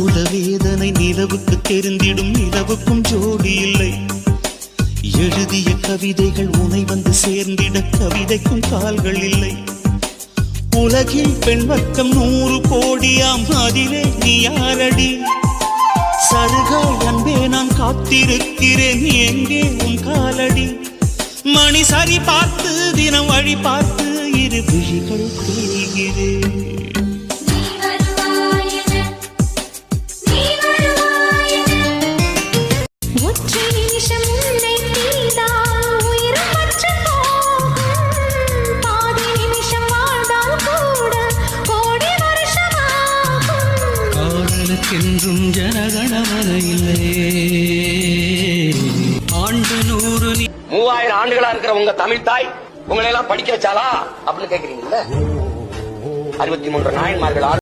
குல வேதனை நிலவுக்கு தெரிந்திடும் நிலவுக்கும் ஜோடி இல்லை. எழுதிய கவிதைகள் உனை வந்து சேர்ந்திட கவிதைக்கும் கால்கள் இல்லை. உலகில் பெண் வர்க்கம் நூறு கோடியாம் அதிலே நீ யாரடி? சருகாய் அன்பே நான் காத்திருக்கிறேன் எங்கே உன் காலடி? மணி சரி பார்த்து தினம் வழி பார்த்து இரு விழிகள் தெரிகிறேன் காதலுக்கென்றும் ஜனகணமன இல்லை ஆண்டு நூறு மூவாயிரம் ஆண்டுகளா இருக்கிற உங்க தமிழ் தாய் உங்களை எல்லாம் படிக்க வச்சாலா அப்படின்னு கேக்குறீங்கல்ல? அறுபத்தி மூன்று நாயன்மார்கள்